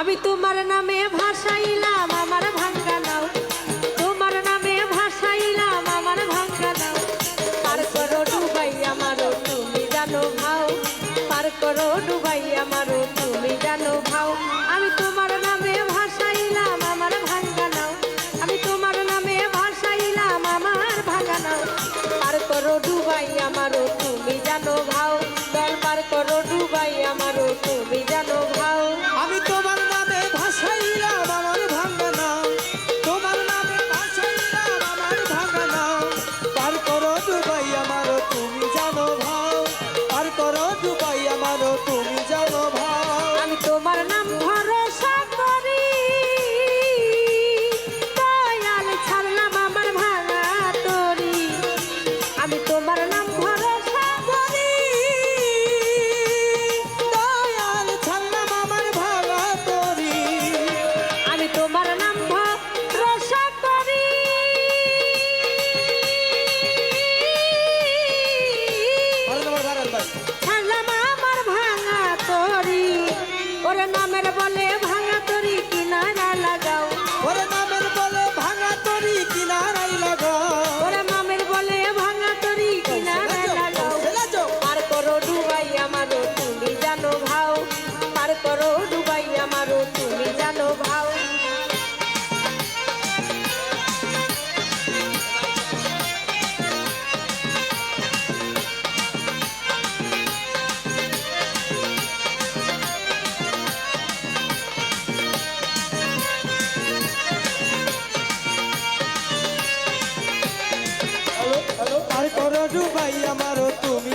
আমি তোমার নামে ভাসাইলাম, আমার ভাঙ্গা নাও। তোমার নামে ভাসাইলাম, আমার ভাঙ্গা নাও। পার করো ডুবাই আমার তুমি জানো ভাও। পার করো ডুবাই What am করে ডুবাই আমারও তুমি